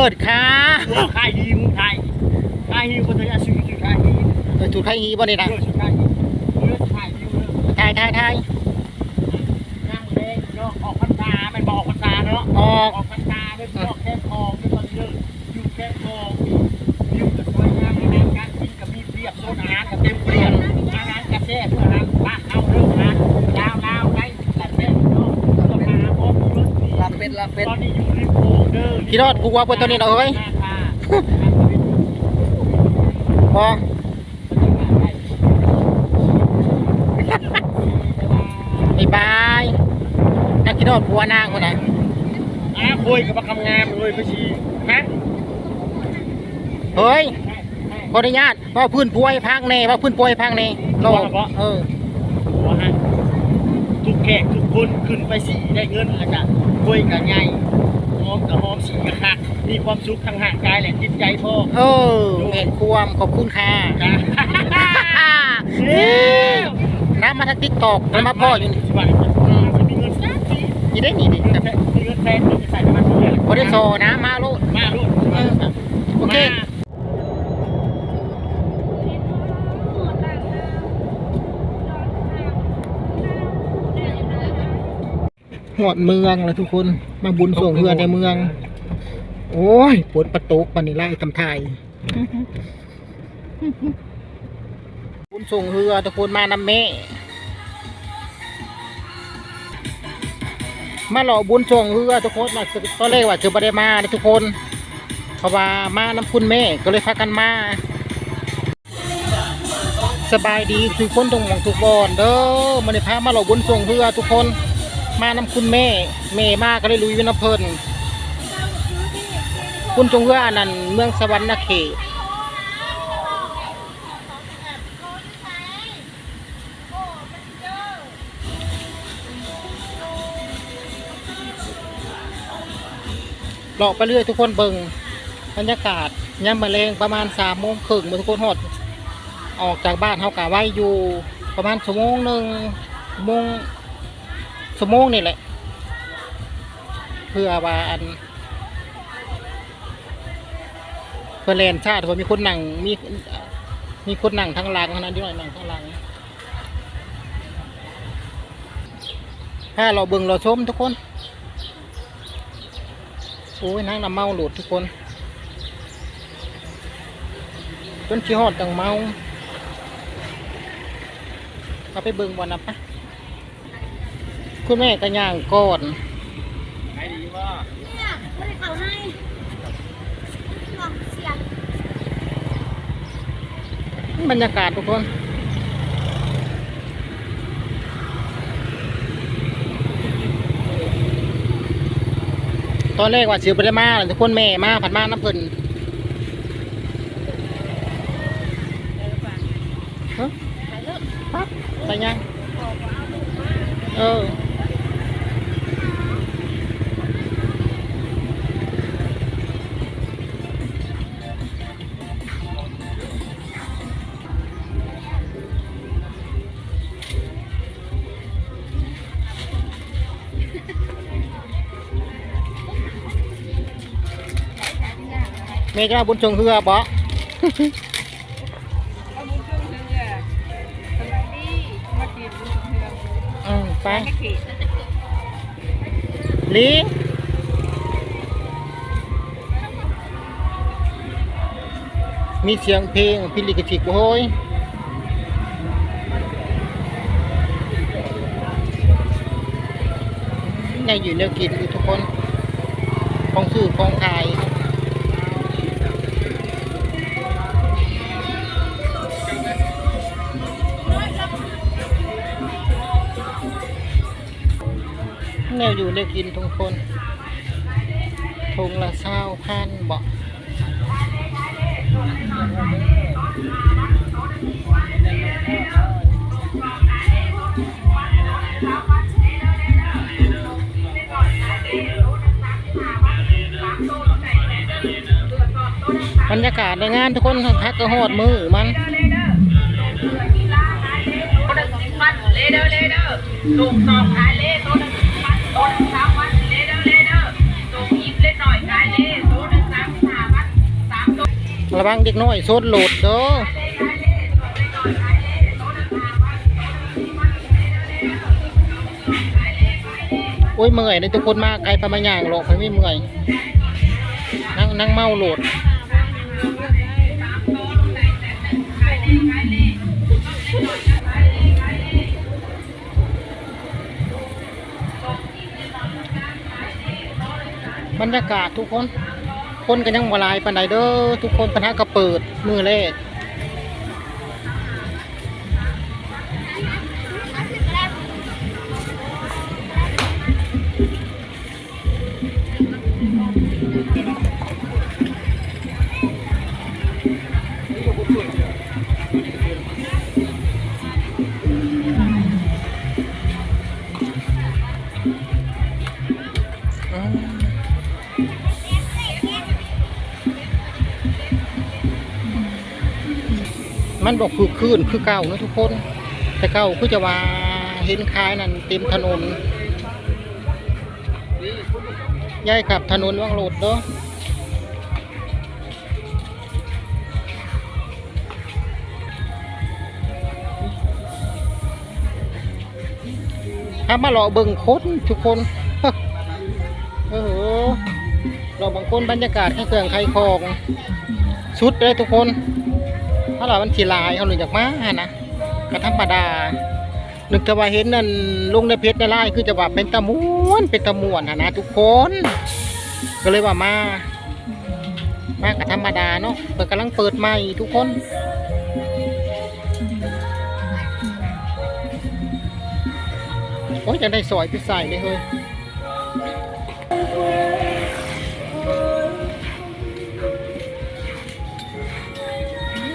ลิศค่ะว่าค่ายฮีมึงค่ายค่ายฮีคนตัวนี้ชื่อชื่อค่ายฮีเออถูกใครฮีบ่นี่นะเลือกชื่อค่ายฮีเลือกค่ายฮีเลือกทายทายทายนั่งเล่นเนาะออกพรรษาไม่บอกพรรษาเนาะออกออกพรรษาด้วยออกแค่ทองด้วยตอนนี้เลยอยู่แค่ทองอยู่กับซอยงามอาหารการกินกับมีเพียบโซนอาหารกับเต็มเปลี่ยนอาหารกาแฟเพื่อนะบ้านเอาเรื่องนะยาวลาวได้หลัดเป็นเนาะก็มาพร้อมรถดีลาบเป็ดลาบเป็ดตอนนี้อยู่ใน โพเดอร์พี่รอดกูว่าเพิ่นตัวนี้เนาะเอ้ยพอบ๊ายบายนักกินรอดผัวนางคนไหนอาคุยกับบักคำงามเลยพี่ชีฮะเฮ้ยขออนุญาตว่าพื้นป่วยพังแน่ว่าพื้นป่วยพังแน่รอเออหัวฮะทุกแขกทุกคนขึ้นไปสีได้เงินแล้วก็คุยกับไงห อมกับหอมสีกับคักมีความสุขทางห่างกายและจิตใจพ่อเออเห็นความขอบคุณค่ะจ้าน้ำมาทางติ๊กตอกแล้วมาพ่ออยู่นี่สิบบาทมีเงินสักทีนี่ได้นี่ดิมีเงินแทนที่จะใส่น้ำมันเยอะพอได้โซนะมาลูกมาลูกโอเค หอดเมืองแล้วทุกคน มาบุญส่งเรือในเมือง โอ้ยปวดประตูปันนี่ไล่ทำไทยบุญส่งเรือทุกคนมานำแม่มาหล่อบุญส่งเรือทุกคนมาตอนแรกว่าจะไม่ได้มานะทุกคนเพราะว่ามาน้ำคุณแม่ก็เลยพากันมา สบายดีทุกคนตรงหมองทุกบอนเด้อมันได้พามาหล่อบุญส่งเรือทุกคน มาน้ำคุณแม่แม่มาก็เลยลุยวินาเพลินคุณจงเรืออันนั้นเมืองสวรรค์นเขตเลาะไปเรื่อยทุกคนเบิงบรรยากาศย่ำมาแรงประมาณสามโมงครึ่งทุกคนหด ออกจากบ้านเขากะไว้อยู่ประมาณชั่วโมงหนึ่งโมง ชั่วโมงนี่แหละ เพื่อว่าอัน เพื่อแลนชาติว่ามีคนนั่งมีมีคนนั่งทั้งหลังเท่านั้นด้วยนั่งทั้งหลังถ้าเราเบิ่งเราชมทุกคนโอ้ยนั่งน้ำเมาหลุดทุกคนจนขี้หอดจังเมาเอาไปเบิ่งวันนะปะ คุณแม่ก็ย่างก่อนขายดีว่าเนี่ยไม่ได้เขาให้ลองเสียงบรรยากาศทุกคนตอนแรกว่าเสือไปได้มาทุกคนแม่มาผัดมาน้ำเพิ่นฮะปั๊บไปยังเออ ดีมาจีบบุญเรืออืมไปไม่ขีดลิงมีเสียงเพลงพิลิกจิกโอ้ยยังอยู่แนวกินอยู่ทุกคน ของซื้อของขาย แนวอยู่แนวกินทุกคนทงละเศร้าพันบอกบรรยากาศในงานทุกคนพักกระหอดมือมันเลเดอร์เลเดอร์ลูกสองขายเล่ โต๊ะหนึ่งพันโต๊ะหนึ่งสามพันเลเดอร์เลเดอร์ลูกยิบเล่นหน่อยขายเล่ต๊ะหนึ่งสามระวังเด็กน้อยโซดโหลดเด้อโอ้ยเมื่อยเลยทุกคนมากไกลประมาอย่างหรอกไม่เมื่อยนั่งนั่งเมาโหลด บรรยากาศทุกคน คนกันยังวลายปันไดเด้อทุกคนปัญหากระเปิดมือแรก มันบอกคือคืนคือเก่าเนะทุกคน แต่เก่าคือจะว่าเห็นคายนั่นเต็มถนนย้ายขับถนนว่างโหลดเด้อถ้ามาหล่อเบิ่งคนทุกคนเออเราบางคนบรรยากาศให้เครื่องใครคองชุดเลยทุกคน ถ้าเรามันสีลายเขาเลยจากมานะก็ธรรมดานึกจะว่าเห็นนั่นลงในเพจในไลน์คือจะว่าเป็นตะมวนเป็นตะมวนหั้นะทุกคน ก็เลยว่ามา มากับธรรมดาเนาะเปิดกำลังเปิดใหม่ทุกคนโอ้ยจะได้สอยไปใส่เลยเฮ้ย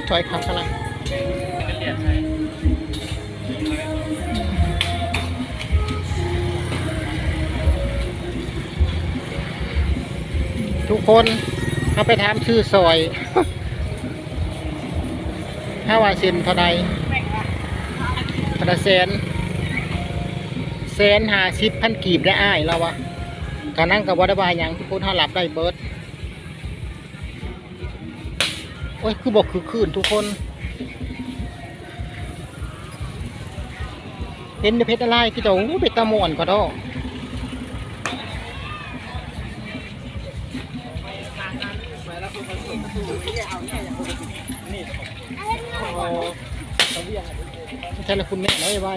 ถอยขับอะไรทุกคนเอาไปถามชื่อซอยห้าว่าเซนเท่าใดพระแสนแสนหาสิบพันกีบได้อ้ายแล้ววะการนั่งกับวัดบายย่างทุกคนถ้าหลับได้เบิร์ด อ้ย คือบอกคือคืนทุกคน เห็นเพชรอะไรคือจะโอ้เป็นตะมวนก็ดอกใช่ละคุณแม่น้อยไว้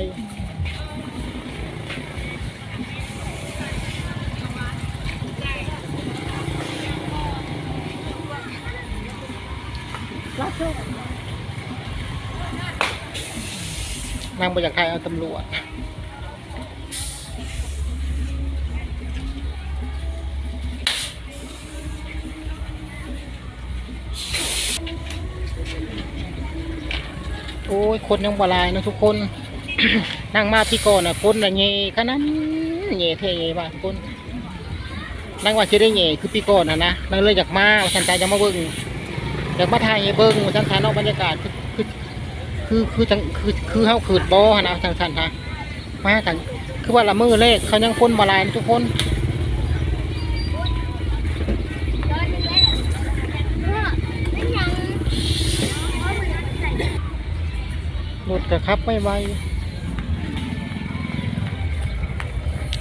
นางบอยากทายเอาตำรวจโอ้ย คนยังบลายนะทุกคน นั่งมาพี่ก่อนนะคนละเงยขนาดเงยเท่เงยบ้าทุกคนนั่งว่าจะได้เงยคือพี่ก่อนนะนะนั่งเลยอยากมาฉันใจจะมาเบิ้ง อยากมาถ่ายให้เบิ้งฉันถ่านอกบรรยากาศคือคือคือคือจังคือคือเฮาขืดบอนะทางสันฮะมาทางคือว่าละมือเลขเขายังคนบลายทุกคนเดินอีกแล้วเออเป็นหยังเพราะมันใส่รถกระขับไม่ไว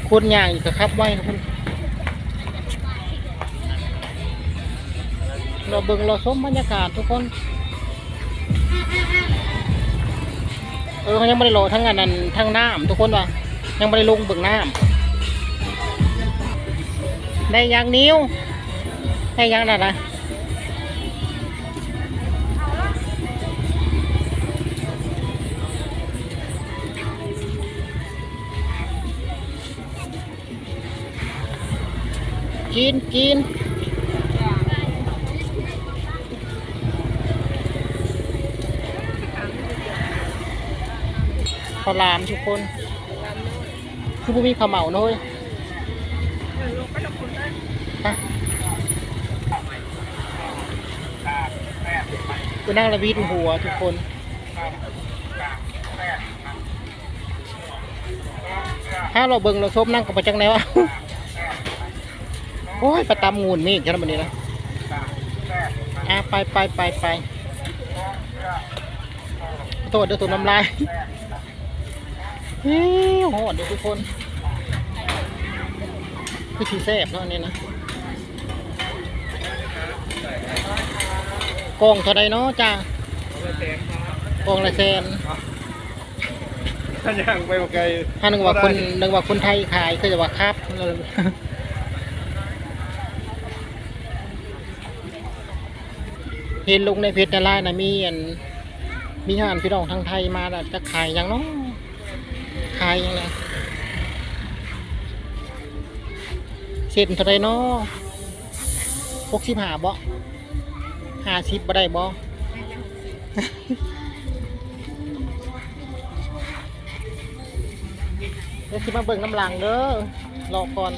คนย่างกระขับไวนะคุ เราเบิ่งเราชมบรรยากาศทุกคน เออเขายังไม่ได้โหลทั้งอันนั้นทั้งน้ำทุกคนวะยังไม่ได้ลงเบิ่งน้ำได้ยังนิ้วได้ยังน่ะนะกินกิน ข้าวหลามทุกคน คือบุมีข้าวเหมาเนอะเว้ยไปนั่งระวีดหัวทุกคนถ้าเราเบิ่งเราซบนั่งกับประจังไหนวะโอ้ยประตำงูนนี่แค่นั้นบัดนี้นะอะไปไปไปไปโทษเดี๋ยวถูกน้ำลาย โหดเดี๋ยวทุกคนคือชีแซ่บเนาะอันนี่นะกล่องเท่าไรเนาะจ้ากล่องละแสนท่านยังไปบอกไกลถ้านึกว่าคนนึกว่าคนไทยขายก็จะว่าครับเห็นลงในเพจในไลน์นะมีอันมีงานพี่น้องทางไทยมาแล้วจะขายหยังเนาะขายหยังไงเส้นเท่าไรเนาะหกสิบห้าบ่ห้าสิบบ่ได้บ่เดี๋ยวสิมาเบิ่งน้ำหลังเด้อรอก่อน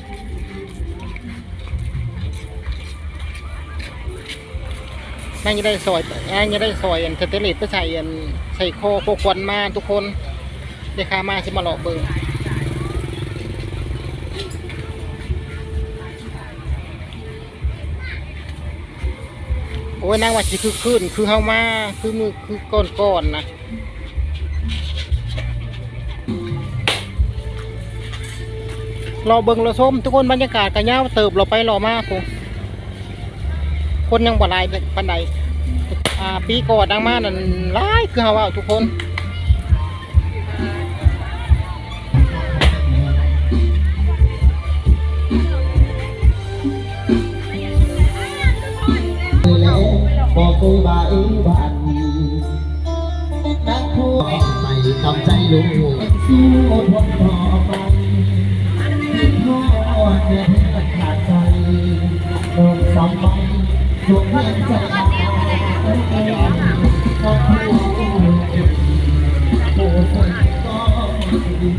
นั่งจะได้ซอยนั่งจะได้ซอยอันเทเตเลตไปใส่อันใส่โคโคควันมาทุกคน เดี๋ยวข้ามาสิมาหลอกเบิ่งโอ้ยนางว่าสิคือขึ้นคือเฮามาคือมือคือก้อนก้อนๆนะรอเบิงรอส้มทุกคนบรรยากาศกันยาเติบเราไปรอมากผมคนยังบ่ลายปันใดอ่าปีก่อนดังมากนั่นหลายคือเฮาว่าทุกคน เคยบายบันนักพูดไม่กำใจลูกสู้ทนต่อไปพ่อเนี่ยขาดใจโดนสองใบถูกเพื่อนใจขาดก็พูดผู้คนก็ดี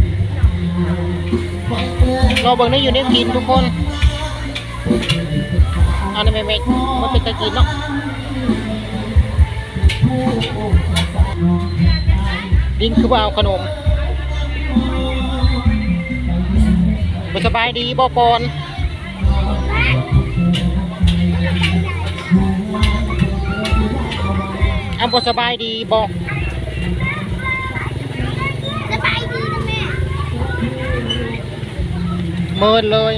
รอเบิ่งได้อยู่ในกินทุกคนอันนี้ไม่ไม่มันเป็นตะกินเนาะ ดินคือว่าเอาขนมบ่สบายดีบ่ปอนอันบ่สบายดีบ่สบายดีนะแม่เมินเลย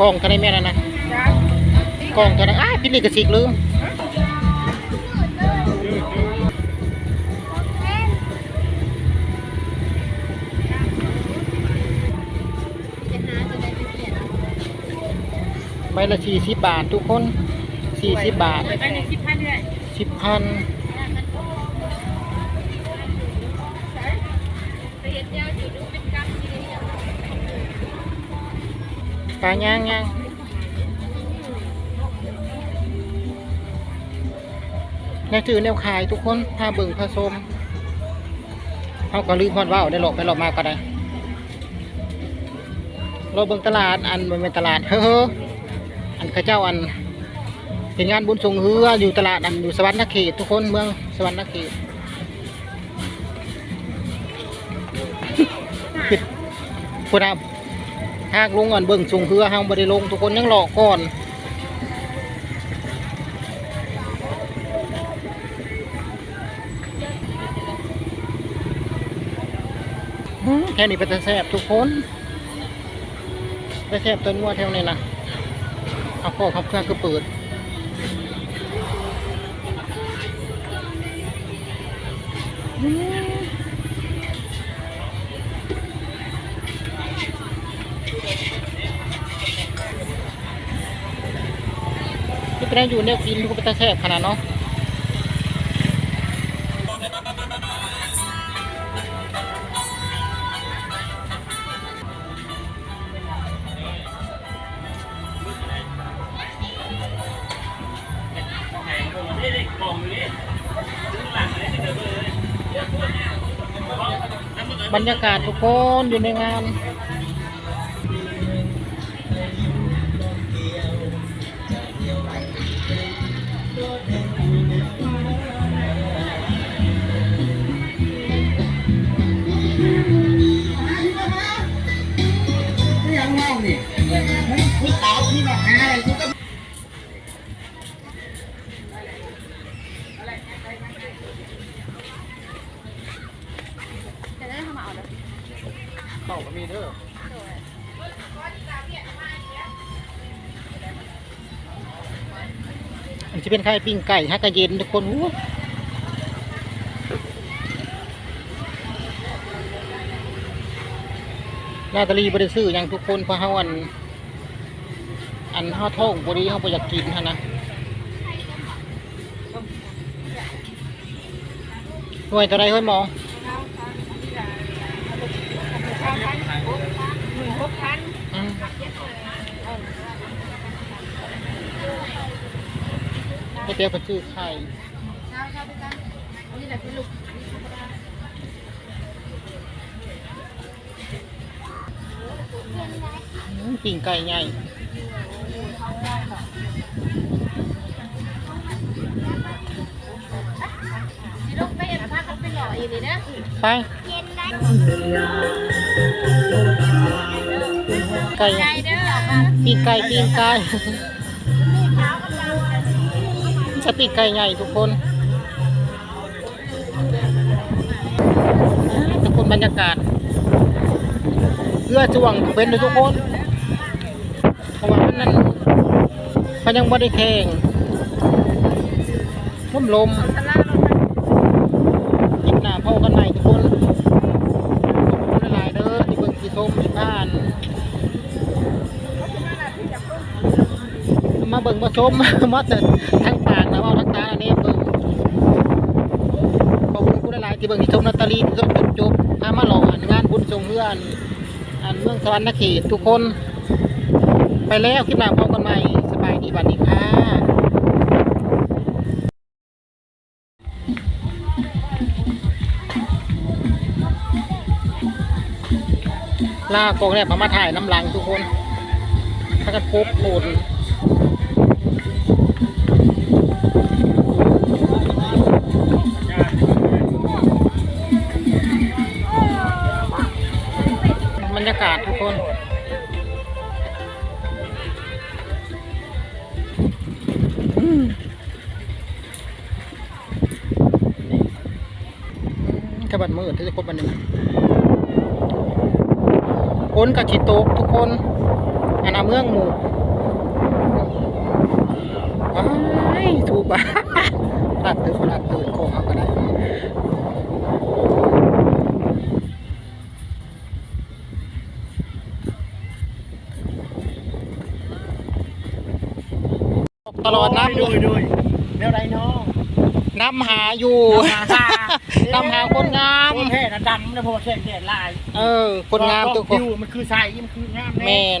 กล้องเท่าไหรแม่นะนะกล้องเท่าไหรอ้ายพิลิกสิกลืมใบละสี่สิบบาททุกคนสี่สิบบาทสิบพัน ปลาย่างย่างแนวถือแนวขายทุกคนถ้าเบิ่งผสมเขาก็ลืมพอดว่าวได้หลอกไปหลอกมาก็ได้เราเบิ่งตลาดอันมันเป็นตลาดเฮ้ออันข้าเจ้าอันเป็นงานบุญส่งเฮืออยู่ตลาดอันอยู่สวรรค์นครทุกคนเมืองสวรรค์นครปิดพูดนะ หากลงก่อนเบิ่งส่งเพื่อห้างบริลง ทุกคนยังหลอกก่อนแค่นี้เป็นตาแสบทุกคนไปแสบต้นงัวแถวนี้นะเอาข้อขับเครื่องก็เปิด ที่เป็นอยู่เนี่ยกินทุกคนตาแสบขนาดเนาะบรรยากาศทุกคนอยู่ในงาน เป็นไข่ปิ้งไก่ฮักกะเย็นทุกคนอู้นาตาลีบริซื้ออยังทุกคนพระเฮาอัน อันห้าท่องบริเฮาไปอยากกินฮะนะหน่วยตัวใดห้อยหมอง ไม่เปียกไปซื้อไข่อืมปิ่งไก่ใหญ่ลูกไปเห็นพาเขาไปหล่ออยู่เลยนะไปเย็นได้ไก่ใจเด้อปิ่งไก่ ปิ่งไก่จะปิ่งไก่ใหญ่ทุกคนทุกคนบรรยากาศเพื่อช่วงเป็นทุกคนเพราะว่ามันนั้นมันยังไม่ได้แข่งลมลมกินหน้าพ่อกันใหม่ทุกคนขอบคุณหลายเด้อที่เบิ่งที่ชมที่บ้านมาเบิ่งมาชมมาแต่ทั้งนะว่าทั้งตาอันนี้เบิ่งขอบ คุณคุณหลายๆที่บิ่งที่ชมนาตาลีจนจบจบพามาหล่ออันงานบุญทรงเพื่อนอันเมืองสวรรค์นเขตทุกคน ไปแล้วคลิปหน้าพบกันใหม่สบายดีบัดนี้ค่ะลากองเนี่ยมามาถ่ายน้ำหลังทุกคนถ้ากันปุ๊บโหดากาศทุกคนอืมกระบัดมือที่จะคบบันนึ่คนกับขีโตกทุกคนอนาเมืองหมู่ว้ายถูกปะตัดตื่นตัดตื่นโค้งเอาก็ได้ โดยโดยแนวไรน้องน้ำหาอยู่น้ำหาคนงามโอ้แท้นะดำนะเพราะว่าแค่แค่ลาย เออ คนงามทุกคนมันคือใสมันคืองามแมแน่น